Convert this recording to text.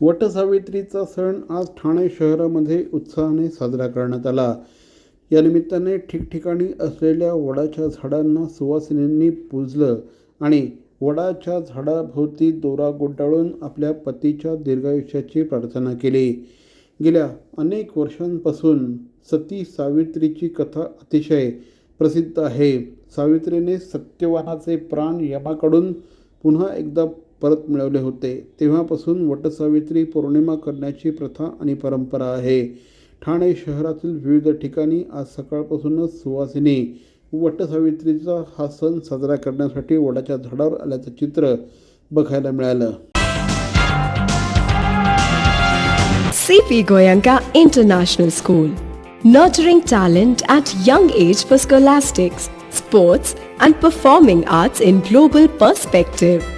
वटसावित्रीचा सण आज ठाणे शहरामध्ये उत्साहाने साजरा करण्यात आला. या निमित्ताने ठिकठिकाणी असलेल्या वडाच्या झाडांना सुवासिनींनी पूजलं आणि वडाच्या झाडाभोवती दोरा गुंडाळून आपल्या पतीच्या दीर्घायुष्याची प्रार्थना केली. गेल्या अनेक वर्षांपासून सती सावित्रीची कथा अतिशय प्रसिद्ध आहे. सावित्रीने सत्यवानाचे प्राण यमाकडून पुन्हा एकदा परत मिळवले होते तेव्हापासून वटसावित्री पौर्णिमा करण्याची प्रथा आणि परंपरा आहे ठाणे शहरातील विविध ठिकाणी आज सकाळपासूनच सुवासिनी वटसावित्रीचा हा सण साजरा करण्यासाठी वडाच्या झाडावर आल्याचं चित्र बघायला मिळालं C P Goenka international school nurturing talent at young age for scholastics, sports and performing arts in global perspective.